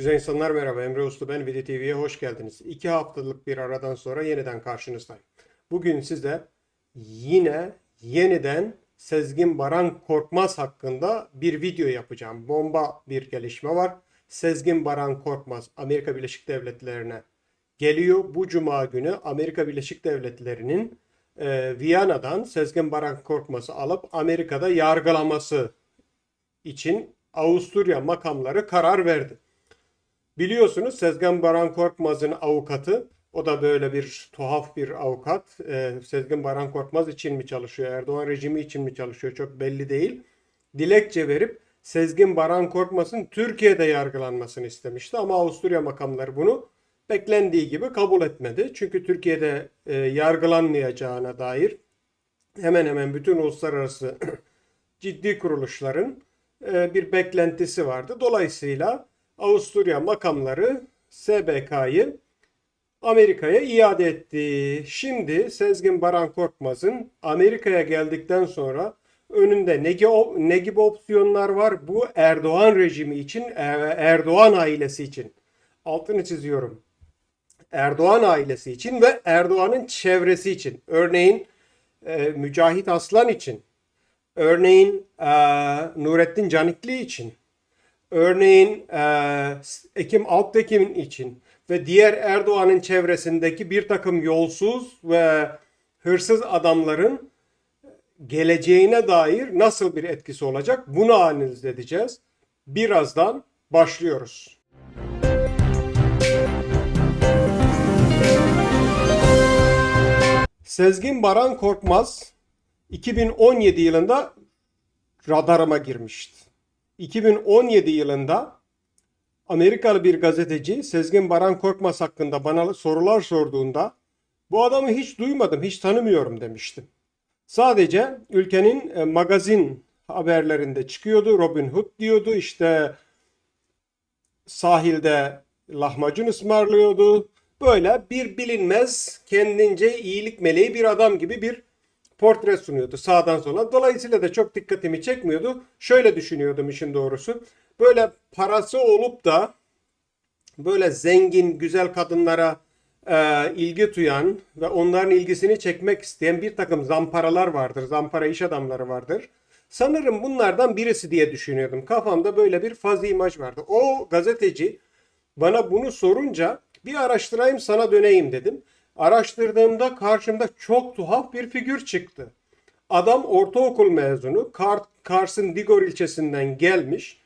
Güzel insanlar merhaba. Emre Uslu ben Vidi TV'ye hoş geldiniz. İki haftalık bir aradan sonra yeniden karşınızdayım. Bugün size yine yeniden Sezgin Baran Korkmaz hakkında bir video yapacağım. Bomba bir gelişme var. Sezgin Baran Korkmaz Amerika Birleşik Devletleri'ne geliyor. Bu cuma günü Amerika Birleşik Devletleri'nin e, Viyana'dan Sezgin Baran Korkmaz'ı alıp Amerika'da yargılaması için Avusturya makamları karar verdi. Biliyorsunuz Sezgin Baran Korkmaz'ın avukatı, o da böyle bir tuhaf bir avukat. Ee, Sezgin Baran Korkmaz için mi çalışıyor, Erdoğan rejimi için mi çalışıyor çok belli değil. Dilekçe verip Sezgin Baran Korkmaz'ın Türkiye'de yargılanmasını istemişti ama Avusturya makamları bunu beklendiği gibi kabul etmedi. Çünkü Türkiye'de e, yargılanmayacağına dair hemen hemen bütün uluslararası ciddi kuruluşların e, bir beklentisi vardı. Dolayısıyla Avusturya makamları SBK'yı Amerika'ya iade etti. Şimdi Sezgin Baran Korkmaz'ın Amerika'ya geldikten sonra önünde ne, ne gibi opsiyonlar var? Bu Erdoğan rejimi için, Er- Erdoğan ailesi için. Altını çiziyorum. Erdoğan ailesi için ve Erdoğan'ın çevresi için. Örneğin e, Mücahit Aslan için. Örneğin e, Nurettin Canikli için. Örneğin e, Ekim Alptekin için ve diğer Erdoğan'ın çevresindeki bir takım yolsuz ve hırsız adamların geleceğine dair nasıl bir etkisi olacak bunu analiz edeceğiz. Birazdan başlıyoruz. Sezgin Baran Korkmaz 2017 yılında radarıma girmişti. 2017 yılında Amerikalı bir gazeteci Sezgin Baran Korkmaz hakkında bana sorular sorduğunda bu adamı hiç duymadım, hiç tanımıyorum demiştim. Sadece ülkenin e, magazin haberlerinde çıkıyordu. Robin Hood diyordu. İşte sahilde lahmacun ısmarlıyordu. Böyle bir bilinmez kendince iyilik meleği bir adam gibi bir portre sunuyordu sağdan sola. Dolayısıyla da çok dikkatimi çekmiyordu. Şöyle düşünüyordum işin doğrusu. Böyle parası olup da böyle zengin, güzel kadınlara e, ilgi duyan ve onların ilgisini çekmek isteyen bir takım zamparalar vardır. Zampara iş adamları vardır. Sanırım bunlardan birisi diye düşünüyordum. Kafamda böyle bir fazla imaj vardı. O gazeteci bana bunu sorunca bir araştırayım sana döneyim dedim. Araştırdığımda karşımda çok tuhaf bir figür çıktı. Adam ortaokul mezunu, Kar Kars'ın Digor ilçesinden gelmiş.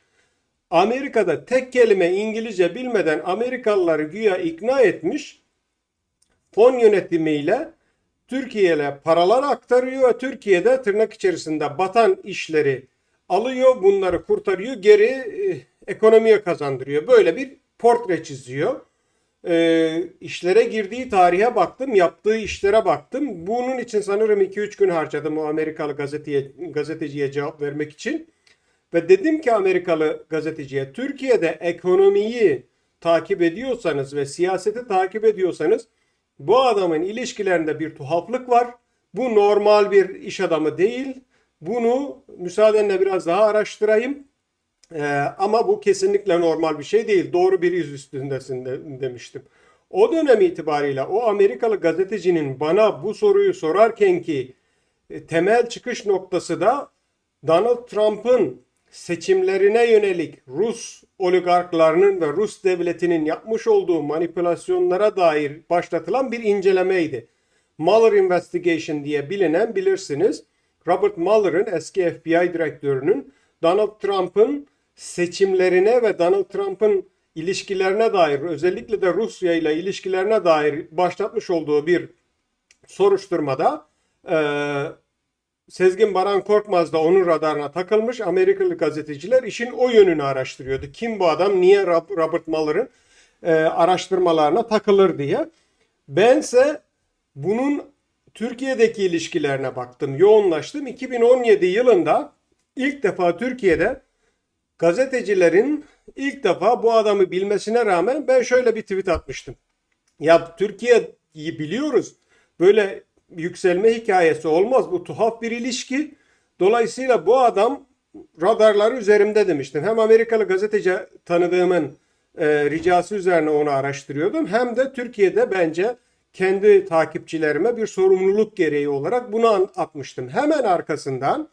Amerika'da tek kelime İngilizce bilmeden Amerikalıları güya ikna etmiş. Fon yönetimiyle Türkiye'ye paralar aktarıyor Türkiye'de tırnak içerisinde batan işleri alıyor, bunları kurtarıyor, geri e, ekonomiye kazandırıyor. Böyle bir portre çiziyor. E, işlere girdiği tarihe baktım, yaptığı işlere baktım. Bunun için sanırım 2-3 gün harcadım o Amerikalı gazeteye, gazeteciye cevap vermek için. Ve dedim ki Amerikalı gazeteciye Türkiye'de ekonomiyi takip ediyorsanız ve siyaseti takip ediyorsanız bu adamın ilişkilerinde bir tuhaflık var. Bu normal bir iş adamı değil. Bunu müsaadenle biraz daha araştırayım. Ee, ama bu kesinlikle normal bir şey değil. Doğru bir iz üstündesin de, demiştim. O dönem itibariyle o Amerikalı gazetecinin bana bu soruyu sorarken ki e, temel çıkış noktası da Donald Trump'ın seçimlerine yönelik Rus oligarklarının ve Rus devletinin yapmış olduğu manipülasyonlara dair başlatılan bir incelemeydi. Mueller Investigation diye bilinen bilirsiniz. Robert Mueller'ın eski FBI direktörünün Donald Trump'ın seçimlerine ve Donald Trump'ın ilişkilerine dair özellikle de Rusya ile ilişkilerine dair başlatmış olduğu bir soruşturmada eee Sezgin Baran Korkmaz da onun radarına takılmış. Amerikalı gazeteciler işin o yönünü araştırıyordu. Kim bu adam, niye Robert Mueller'ın e, araştırmalarına takılır diye. Bense bunun Türkiye'deki ilişkilerine baktım, yoğunlaştım. 2017 yılında ilk defa Türkiye'de gazetecilerin ilk defa bu adamı bilmesine rağmen ben şöyle bir tweet atmıştım. Ya Türkiye'yi biliyoruz. Böyle yükselme hikayesi olmaz. Bu tuhaf bir ilişki. Dolayısıyla bu adam radarları üzerimde demiştim. Hem Amerikalı gazeteci tanıdığımın e, ricası üzerine onu araştırıyordum. Hem de Türkiye'de bence kendi takipçilerime bir sorumluluk gereği olarak bunu atmıştım. Hemen arkasından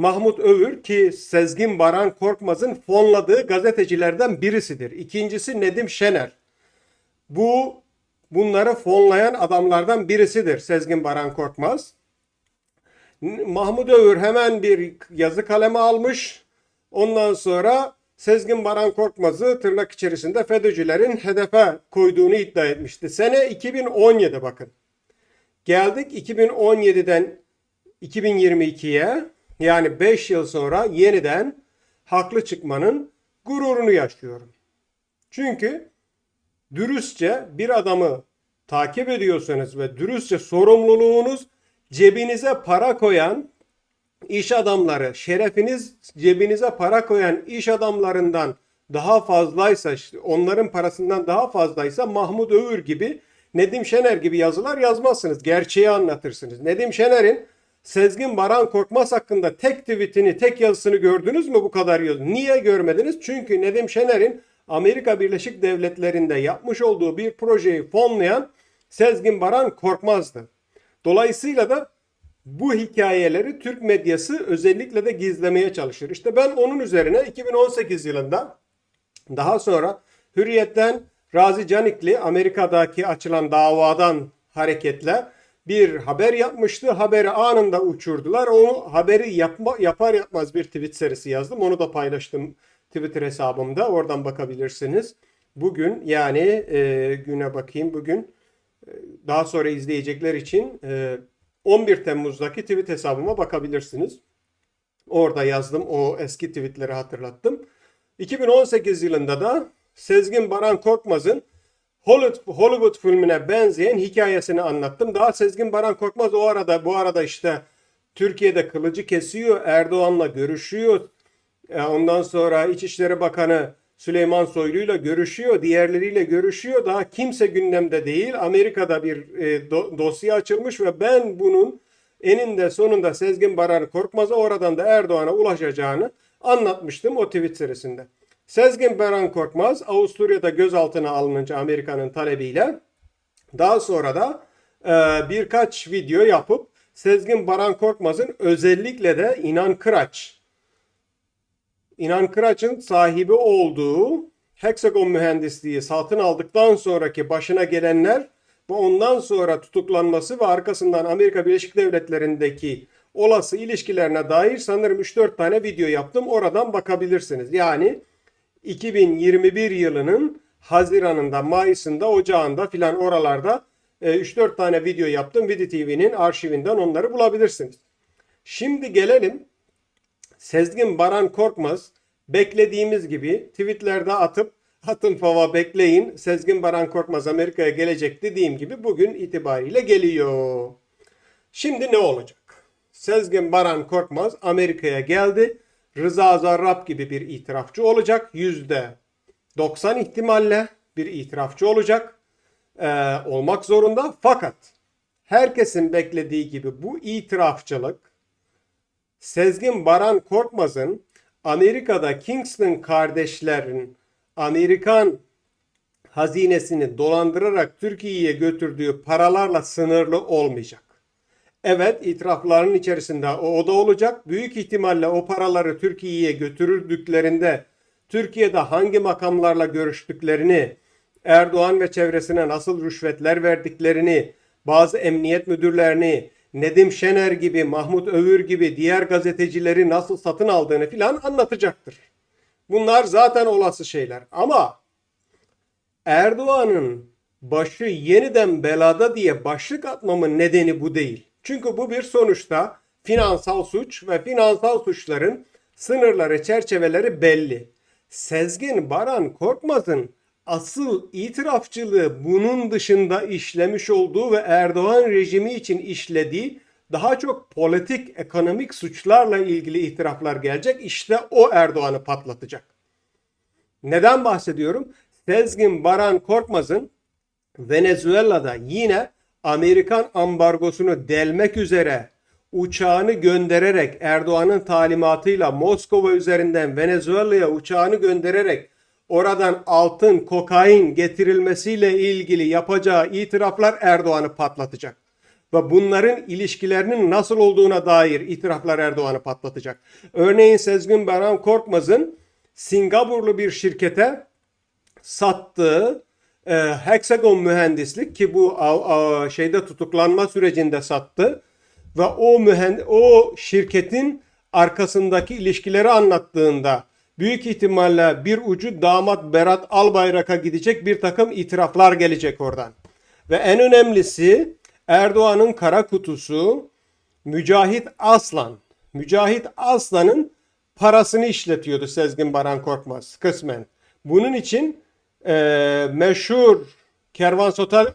Mahmut Övür ki Sezgin Baran Korkmaz'ın fonladığı gazetecilerden birisidir. İkincisi Nedim Şener. Bu bunları fonlayan adamlardan birisidir Sezgin Baran Korkmaz. Mahmut Övür hemen bir yazı kaleme almış. Ondan sonra Sezgin Baran Korkmaz'ı tırnak içerisinde FETÖ'cülerin hedefe koyduğunu iddia etmişti. Sene 2017 bakın. Geldik 2017'den 2022'ye yani 5 yıl sonra yeniden haklı çıkmanın gururunu yaşıyorum. Çünkü dürüstçe bir adamı takip ediyorsanız ve dürüstçe sorumluluğunuz cebinize para koyan iş adamları, şerefiniz cebinize para koyan iş adamlarından daha fazlaysa, onların parasından daha fazlaysa Mahmut Övür gibi, Nedim Şener gibi yazılar yazmazsınız. Gerçeği anlatırsınız. Nedim Şener'in Sezgin Baran Korkmaz hakkında tek tweetini, tek yazısını gördünüz mü bu kadar yazı? Niye görmediniz? Çünkü Nedim Şener'in Amerika Birleşik Devletleri'nde yapmış olduğu bir projeyi fonlayan Sezgin Baran Korkmaz'dı. Dolayısıyla da bu hikayeleri Türk medyası özellikle de gizlemeye çalışır. İşte ben onun üzerine 2018 yılında daha sonra Hürriyet'ten Razi Canikli Amerika'daki açılan davadan hareketle bir haber yapmıştı. Haberi anında uçurdular. O haberi yapma, yapar yapmaz bir tweet serisi yazdım. Onu da paylaştım Twitter hesabımda. Oradan bakabilirsiniz. Bugün yani e, güne bakayım bugün e, daha sonra izleyecekler için e, 11 Temmuz'daki tweet hesabıma bakabilirsiniz. Orada yazdım o eski tweetleri hatırlattım. 2018 yılında da Sezgin Baran Korkmaz'ın Hollywood, filmine benzeyen hikayesini anlattım. Daha Sezgin Baran Korkmaz o arada bu arada işte Türkiye'de kılıcı kesiyor, Erdoğan'la görüşüyor. E, Ondan sonra İçişleri Bakanı Süleyman Soylu'yla görüşüyor, diğerleriyle görüşüyor. Daha kimse gündemde değil. Amerika'da bir e, do- dosya açılmış ve ben bunun eninde sonunda Sezgin Baran Korkmaz'a oradan da Erdoğan'a ulaşacağını anlatmıştım o tweet serisinde. Sezgin Baran Korkmaz Avusturya'da gözaltına alınınca Amerika'nın talebiyle daha sonra da e, birkaç video yapıp Sezgin Baran Korkmaz'ın özellikle de İnan Kıraç İnan Kıraç'ın sahibi olduğu Hexagon mühendisliği satın aldıktan sonraki başına gelenler ve ondan sonra tutuklanması ve arkasından Amerika Birleşik Devletleri'ndeki olası ilişkilerine dair sanırım 3-4 tane video yaptım. Oradan bakabilirsiniz. Yani 2021 yılının Haziran'ında, Mayıs'ında, Ocağında filan oralarda e, 3-4 tane video yaptım. Vidi TV'nin arşivinden onları bulabilirsiniz. Şimdi gelelim Sezgin Baran Korkmaz beklediğimiz gibi tweetlerde atıp atın fava bekleyin Sezgin Baran Korkmaz Amerika'ya gelecek dediğim gibi bugün itibariyle geliyor. Şimdi ne olacak? Sezgin Baran Korkmaz Amerika'ya geldi. Rıza Zarrab gibi bir itirafçı olacak. Yüzde 90 ihtimalle bir itirafçı olacak. Ee, olmak zorunda. Fakat herkesin beklediği gibi bu itirafçılık Sezgin Baran Korkmaz'ın Amerika'da Kingston kardeşlerin Amerikan hazinesini dolandırarak Türkiye'ye götürdüğü paralarla sınırlı olmayacak. Evet itirafların içerisinde o, o da olacak. Büyük ihtimalle o paraları Türkiye'ye götürürdüklerinde Türkiye'de hangi makamlarla görüştüklerini, Erdoğan ve çevresine nasıl rüşvetler verdiklerini, bazı emniyet müdürlerini, Nedim Şener gibi, Mahmut Övür gibi diğer gazetecileri nasıl satın aldığını filan anlatacaktır. Bunlar zaten olası şeyler. Ama Erdoğan'ın başı yeniden belada diye başlık atmamın nedeni bu değil. Çünkü bu bir sonuçta finansal suç ve finansal suçların sınırları, çerçeveleri belli. Sezgin Baran Korkmaz'ın asıl itirafçılığı bunun dışında işlemiş olduğu ve Erdoğan rejimi için işlediği daha çok politik, ekonomik suçlarla ilgili itiraflar gelecek. İşte o Erdoğan'ı patlatacak. Neden bahsediyorum? Sezgin Baran Korkmaz'ın Venezuela'da yine Amerikan ambargosunu delmek üzere uçağını göndererek Erdoğan'ın talimatıyla Moskova üzerinden Venezuela'ya uçağını göndererek oradan altın, kokain getirilmesiyle ilgili yapacağı itiraflar Erdoğan'ı patlatacak. Ve bunların ilişkilerinin nasıl olduğuna dair itiraflar Erdoğan'ı patlatacak. Örneğin Sezgin Baran Korkmaz'ın Singapurlu bir şirkete sattığı e, Hexagon mühendislik ki bu a- a- şeyde tutuklanma sürecinde sattı ve o mühend o şirketin arkasındaki ilişkileri anlattığında büyük ihtimalle bir ucu damat Berat Albayrak'a gidecek bir takım itiraflar gelecek oradan. Ve en önemlisi Erdoğan'ın kara kutusu Mücahit Aslan. Mücahit Aslan'ın parasını işletiyordu Sezgin Baran Korkmaz kısmen. Bunun için e, meşhur Kervansaray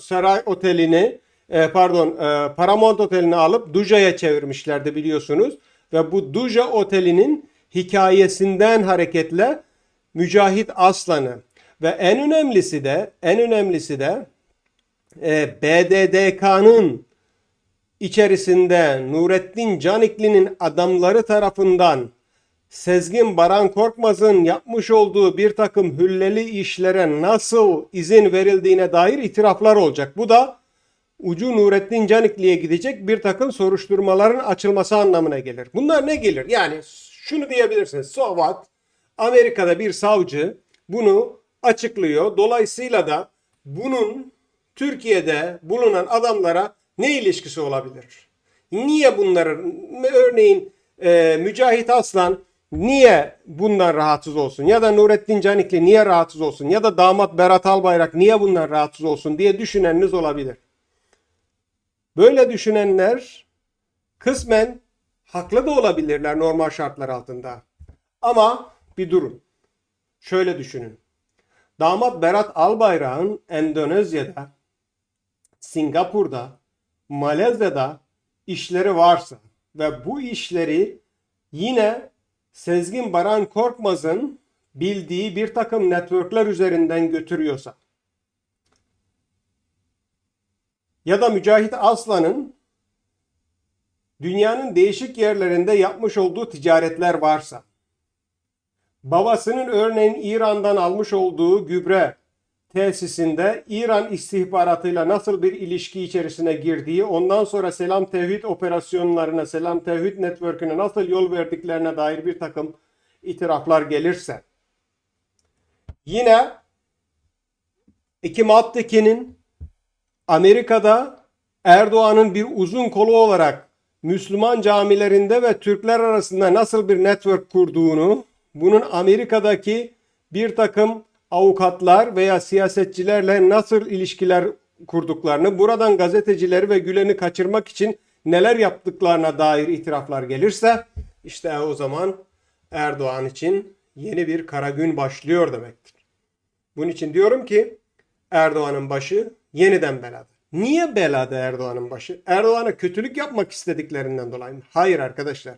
Saray Oteli'ni e, pardon e, Paramount Oteli'ni alıp Duja'ya çevirmişlerdi biliyorsunuz. Ve bu Duja Oteli'nin hikayesinden hareketle Mücahit Aslan'ı ve en önemlisi de en önemlisi de e, BDDK'nın içerisinde Nurettin Canikli'nin adamları tarafından Sezgin Baran Korkmaz'ın yapmış olduğu bir takım hülleli işlere nasıl izin verildiğine dair itiraflar olacak. Bu da ucu Nurettin Canikli'ye gidecek bir takım soruşturmaların açılması anlamına gelir. Bunlar ne gelir? Yani şunu diyebilirsiniz. So what? Amerika'da bir savcı bunu açıklıyor. Dolayısıyla da bunun Türkiye'de bulunan adamlara ne ilişkisi olabilir? Niye bunların örneğin e, Mücahit Aslan niye bundan rahatsız olsun ya da Nurettin Canikli niye rahatsız olsun ya da damat Berat Albayrak niye bundan rahatsız olsun diye düşüneniniz olabilir. Böyle düşünenler kısmen haklı da olabilirler normal şartlar altında. Ama bir durun. Şöyle düşünün. Damat Berat Albayrak'ın Endonezya'da, Singapur'da, Malezya'da işleri varsa ve bu işleri yine Sezgin Baran Korkmaz'ın bildiği bir takım networkler üzerinden götürüyorsa ya da Mücahit Aslan'ın dünyanın değişik yerlerinde yapmış olduğu ticaretler varsa babasının örneğin İran'dan almış olduğu gübre tesisinde İran istihbaratıyla nasıl bir ilişki içerisine girdiği, ondan sonra Selam Tevhid operasyonlarına, Selam Tevhid network'üne nasıl yol verdiklerine dair bir takım itiraflar gelirse, yine Ekim Alptekin'in Amerika'da Erdoğan'ın bir uzun kolu olarak Müslüman camilerinde ve Türkler arasında nasıl bir network kurduğunu, bunun Amerika'daki bir takım avukatlar veya siyasetçilerle nasıl ilişkiler kurduklarını, buradan gazetecileri ve Gülen'i kaçırmak için neler yaptıklarına dair itiraflar gelirse, işte o zaman Erdoğan için yeni bir kara gün başlıyor demektir. Bunun için diyorum ki Erdoğan'ın başı yeniden belada. Niye belada Erdoğan'ın başı? Erdoğan'a kötülük yapmak istediklerinden dolayı mı? Hayır arkadaşlar.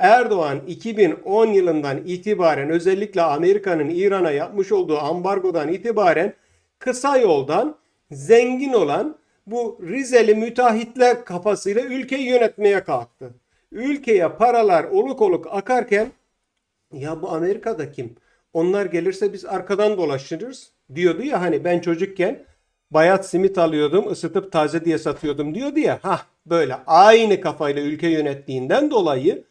Erdoğan 2010 yılından itibaren özellikle Amerika'nın İran'a yapmış olduğu ambargodan itibaren kısa yoldan zengin olan bu Rizeli müteahhitler kafasıyla ülkeyi yönetmeye kalktı. Ülkeye paralar oluk oluk akarken ya bu Amerika'da kim? Onlar gelirse biz arkadan dolaşırız diyordu ya hani ben çocukken bayat simit alıyordum ısıtıp taze diye satıyordum diyordu ya. Ha böyle aynı kafayla ülke yönettiğinden dolayı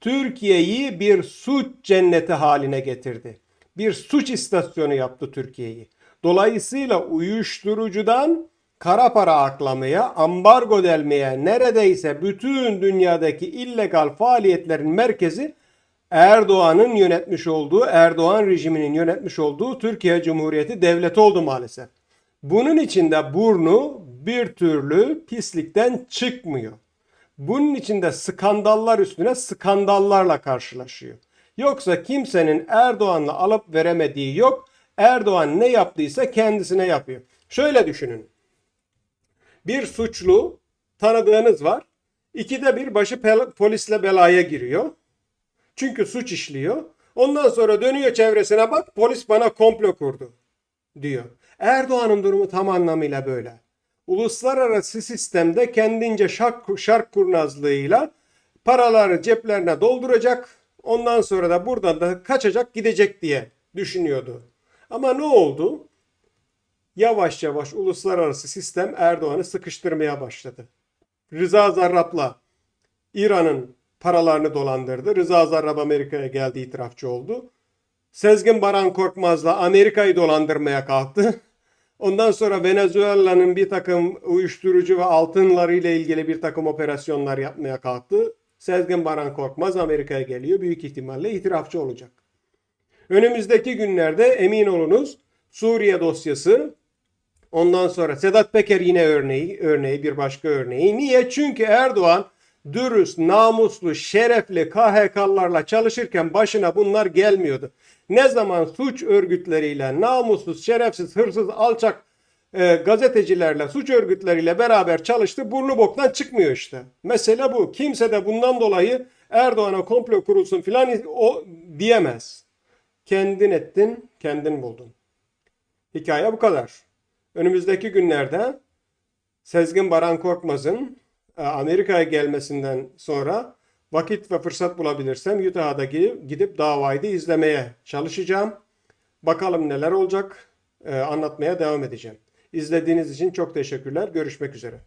Türkiye'yi bir suç cenneti haline getirdi. Bir suç istasyonu yaptı Türkiye'yi. Dolayısıyla uyuşturucudan kara para aklamaya, ambargo delmeye neredeyse bütün dünyadaki illegal faaliyetlerin merkezi Erdoğan'ın yönetmiş olduğu, Erdoğan rejiminin yönetmiş olduğu Türkiye Cumhuriyeti devleti oldu maalesef. Bunun içinde burnu bir türlü pislikten çıkmıyor. Bunun içinde skandallar üstüne skandallarla karşılaşıyor. Yoksa kimsenin Erdoğan'la alıp veremediği yok. Erdoğan ne yaptıysa kendisine yapıyor. Şöyle düşünün. Bir suçlu tanıdığınız var. İkide bir başı polisle belaya giriyor. Çünkü suç işliyor. Ondan sonra dönüyor çevresine bak polis bana komplo kurdu diyor. Erdoğan'ın durumu tam anlamıyla böyle. Uluslararası sistemde kendince şark, şark kurnazlığıyla paraları ceplerine dolduracak. Ondan sonra da buradan da kaçacak gidecek diye düşünüyordu. Ama ne oldu? Yavaş yavaş uluslararası sistem Erdoğan'ı sıkıştırmaya başladı. Rıza Zarrab'la İran'ın paralarını dolandırdı. Rıza Zarrab Amerika'ya geldi itirafçı oldu. Sezgin Baran Korkmaz'la Amerika'yı dolandırmaya kalktı. Ondan sonra Venezuela'nın bir takım uyuşturucu ve altınları ile ilgili bir takım operasyonlar yapmaya kalktı. Sezgin Baran Korkmaz Amerika'ya geliyor. Büyük ihtimalle itirafçı olacak. Önümüzdeki günlerde emin olunuz Suriye dosyası ondan sonra Sedat Peker yine örneği, örneği bir başka örneği. Niye? Çünkü Erdoğan dürüst, namuslu, şerefli KHK'larla çalışırken başına bunlar gelmiyordu. Ne zaman suç örgütleriyle, namussuz, şerefsiz, hırsız, alçak e, gazetecilerle, suç örgütleriyle beraber çalıştı. Burnu boktan çıkmıyor işte. Mesele bu. Kimse de bundan dolayı Erdoğan'a komplo kurulsun filan o diyemez. Kendin ettin, kendin buldun. Hikaye bu kadar. Önümüzdeki günlerde Sezgin Baran Korkmaz'ın e, Amerika'ya gelmesinden sonra vakit ve fırsat bulabilirsem Utah'da gidip, davayı da izlemeye çalışacağım. Bakalım neler olacak. E, anlatmaya devam edeceğim. İzlediğiniz için çok teşekkürler. Görüşmek üzere.